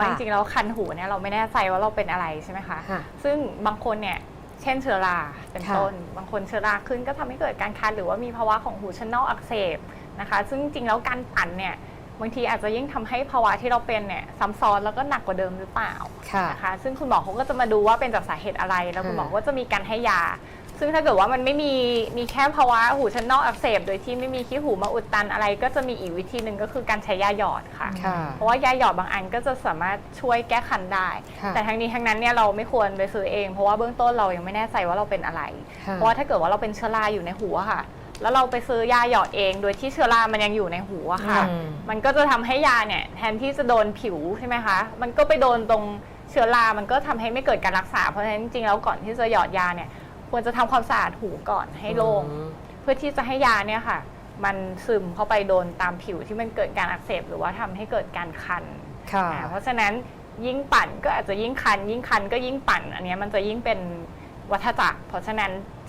ค่ะจริงๆแล้วคันหูเนี่ยเราไม่แน่ใจว่าเราเป็นอะไรใช่ไหมคะค่ะซึ่งบางคนเนี่ยเช่นเชื้อราเป็นค่ะต้น บางคนเชื้อราขึ้นก็ทำให้เกิดการคันหรือว่ามีภาวะของหูชั้นนอกอักเสบนะคะ ซึ่งจริงๆแล้วการปั่นเนี่ยบางทีอาจจะยิ่งทำให้ภาวะที่เราเป็นเนี่ยซ้ำซ้อนแล้วก็หนักกว่าเดิมหรือเปล่าค่ะนะคะ ซึ่งคุณหมอเขาก็จะมาดูว่าเป็นจากสาเหตุอะไร แล้วคุณหมอก็จะมีการให้ยา ซึ่งถ้าเกิดว่ามันไม่มีมีแค่ภาวะหูชั้นนอกอักเสบ โดยที่ไม่มีขี้หูมาอุดตันอะไร ก็จะมีอีกวิธีหนึ่งก็คือการใช้ยาหยอดค่ะ ค่ะ เพราะว่ายาหยอดบางอันก็จะสามารถช่วยแก้คันได้ ค่ะ แต่ทั้งนี้ทั้งนั้นเนี่ยเราไม่ควรไปซื้อเอง เพราะว่าเบื้องต้นเรายังไม่แน่ใจว่าเราเป็นอะไร ค่ะ เพราะว่าถ้าเกิดว่าเราเป็นเชื้อราอยู่ในหูอะค่ะ แล้วเราไปซื้อยาหยอดเอง โดยที่เชื้อรามันยังอยู่ในหูอะค่ะ อืม มันก็จะทำให้ยาเนี่ยแทนที่จะโดนผิวใช่ไหมคะ มันก็ไปโดนตรงเชื้อรา มันก็ทำให้ไม่เกิดการรักษา เพราะฉะนั้นจริงๆแล้วก่อนที่จะหยอดยาเนี่ย ควรจะทำความสะอาดหูก่อนให้โล่ง อืม เพื่อที่จะให้ยาเนี่ยค่ะ มันซึมเข้าไปโดนตามผิวที่มันเกิดการอักเสบหรือว่าทำให้เกิดการคันค่ะ อ่าเพราะฉะนั้นยิ่งปั่นก็อาจจะยิ่งคัน ยิ่งคันก็ยิ่งปั่น อันเนี้ยมันจะยิ่งเป็นวัฏจักร เพราะฉะนั้นที่